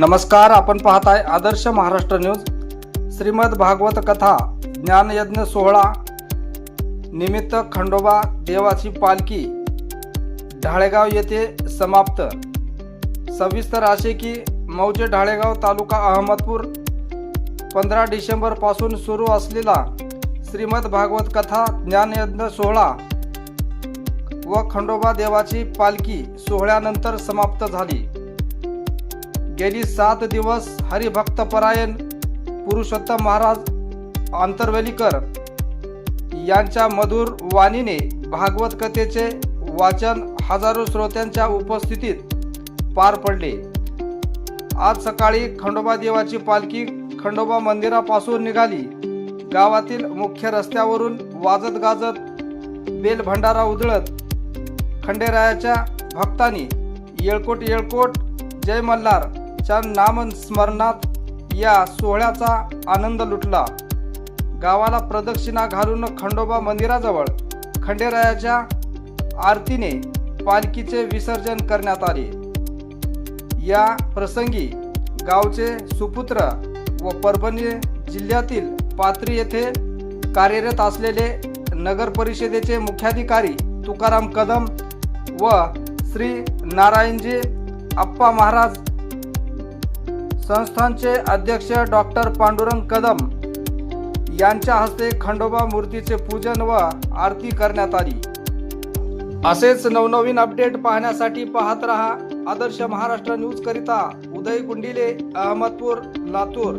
नमस्कार आपण पाहताय आदर्श महाराष्ट्र न्यूज. श्रीमद भागवत कथा ज्ञानयज्ञ सोहळा निमित्त खंडोबा देवाची पालखी ढाळेगाव येथे समाप्त. सविस्तर असे की मौजे ढाळेगाव तालुका अहमदपूर पंधरा डिसेंबरपासून सुरू असलेला श्रीमद भागवत कथा ज्ञानयज्ञ सोहळा व खंडोबा देवाची पालखी सोहळ्यानंतर समाप्त झाली. गेली सात दिवस हरिभक्तपरायण पुरुषोत्तम महाराज आंतरवेलीकर यांच्या मधुर वाणीने भागवत कथेचे वाचन हजारो श्रोत्यांच्या उपस्थितीत पार पडले. आज सकाळी खंडोबा देवाची पालखी खंडोबा मंदिरापासून निघाली. गावातील मुख्य रस्त्यावरून वाजत गाजत बेल भंडारा उधळत खंडेरायाच्या भक्तांनी येळकोट येळकोट जय मल्हार च्या नामस्मरणात या सोहळ्याचा आनंद लुटला. गावाला प्रदक्षिणा घालून खंडोबा मंदिराजवळ खंडेरायाच्या आरतीने पालखीचे विसर्जन करण्यात आले. या प्रसंगी गावचे सुपुत्र व परभणी जिल्ह्यातील पात्री येथे कार्यरत असलेले नगर परिषदेचे मुख्याधिकारी तुकाराम कदम व श्री नारायणजी आप्पा महाराज संस्थानचे अध्यक्ष डॉक्टर पांडुरंग कदम यांच्या हस्ते खंडोबा मूर्तीचे पूजन व आरती करण्यात आली. असेच नवनवीन अपडेट पाहण्यासाठी पाहत रहा आदर्श महाराष्ट्र न्यूज करिता उदय गुंडिले अहमदपूर लातूर.